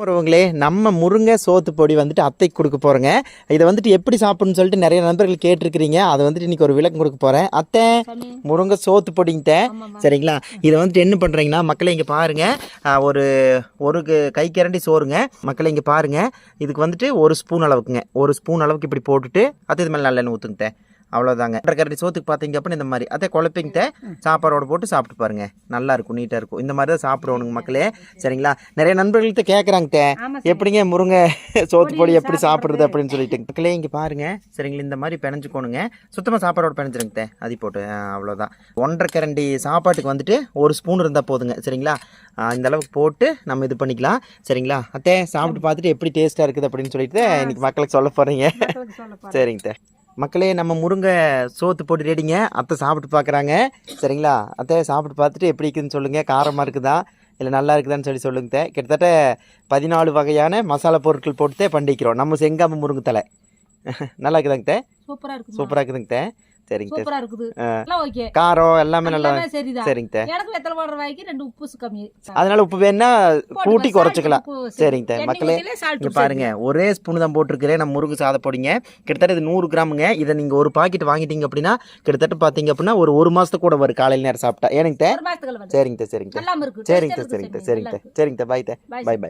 உறவுங்களே நம்ம முருங்கை சோத்து பொடி வந்துட்டு அத்தைக்கு கொடுக்க போகிறோங்க இதை வந்துட்டு எப்படி சாப்பிடணும்னு சொல்லிட்டு நிறைய நண்பர்கள் கேட்டிருக்கிறீங்க. அதை வந்துட்டு இன்னைக்கு ஒரு விளக்கம் கொடுக்க போகிறேன் அத்தை முருங்கை சோத்து பொடிங்கிட்ட. சரிங்களா? இதை வந்துட்டு என்ன பண்ணுறீங்கன்னா மக்களை இங்கே பாருங்க. ஆ, ஒரு ஒரு க- கரண்டி சோறுங்க. மக்களை இங்கே பாருங்க. இதுக்கு வந்துட்டு ஒரு ஸ்பூன் அளவுக்குங்க. ஒரு ஸ்பூன் அளவுக்கு இப்படி போட்டுட்டு அது இது மேலே நல்லெண்ணெய் ஊற்றுங்கிட்ட அவ்வளோதாங்க கரண்டி சோத்துக்கு பார்த்தீங்க அப்படின்னு இந்த மாதிரி. அதே குழப்பிங்கிட்ட சாப்பாடோட போட்டு சாப்பிட்டு பாருங்க. நல்லா இருக்கும் நீட்டாக இருக்கும். இந்த மாதிரி தான் சாப்பிடுவோனுங்க மக்களே. சரிங்களா? நிறைய நண்பர்கள்ட்ட கேட்குறாங்க ஆமா எப்படிங்க முருங்கை சோத்து பொடி எப்படி சாப்பிடுறது? அப்படின்னு சொல்லிட்டு. மக்களே இங்கே பாருங்க. சரிங்களா இந்த மாதிரி பிணைஞ்சுக்கோணுங்க. சுத்தமாக சாப்பாடோட பிணைஞ்சிருங்க தே அதி போட்டு அவ்வளோதான் ஒன்றரை கரண்டி சாப்பாட்டுக்கு வந்துட்டு ஒரு ஸ்பூன் இருந்தால் போதுங்க. சரிங்களா? இந்த அளவுக்கு போட்டு நம்ம இது பண்ணிக்கலாம். சரிங்களா? அத்தே சாப்பிட்டு பார்த்துட்டு எப்படி டேஸ்ட்டாக இருக்குது அப்படின்னு சொல்லிட்டு இன்னைக்கு மக்களுக்கு சொல்ல போகிறீங்க. சரிங்க மக்களே நம்ம முருங்கை சோத்து போட்டு ரெடிங்க. அத்தை சாப்பிட்டு பார்க்குறாங்க சரிங்களா? அத்தை சாப்பிட்டு பார்த்துட்டு எப்படி இருக்குதுன்னு சொல்லுங்கள் காரமாக இருக்குதா? இல்லை நல்லா இருக்குதான்னு சொல்லி சொல்லுங்க தே கிட்டத்தட்ட பதினாலு வகையான மசாலா பொருட்கள் போட்டு பண்ணிக்கிறோம் நம்ம செங்காம முருங்கை தலை நல்லா இருக்குதாங்க தே சூப்பரா இருக்கு சூப்பராக இருக்குதுங்க தே சரிங்க சூப்பரா இருக்குது. எல்லாம் ஓகே. காரம் எல்லாமே நல்லா சரிதான். சரிங்க எனக்கு வெத்தலை போடுற வாய்க்கு ரெண்டு உப்பு கம்மி. அதனால உப்பு வேணா கூட்டி குறைச்சிக்கலாம். சரிங்க மக்களே இங்கே பாருங்க. ஒரே ஸ்பூன் தான் போட்டிருக்கிறேன். நம்ம முருங்கை சாதம் பொடிங்க. கிட்டத்தட்ட இது நூறு கிராமுங்க. இதை நீங்கள் ஒரு பாக்கெட் வாங்கிட்டீங்க அப்படின்னா கிட்டத்தட்ட பார்த்தீங்க அப்படின்னா ஒரு ஒரு மாதத்துக்கு கூட வரும். காலையில் நேரம் சாப்பிட்டா. ஏனுங்க மாசத்துக்கு சரிங்க சரிங்க சரிங்க சரிங்க சரிங்க. சரிங்க பாய். பாய் பாய்.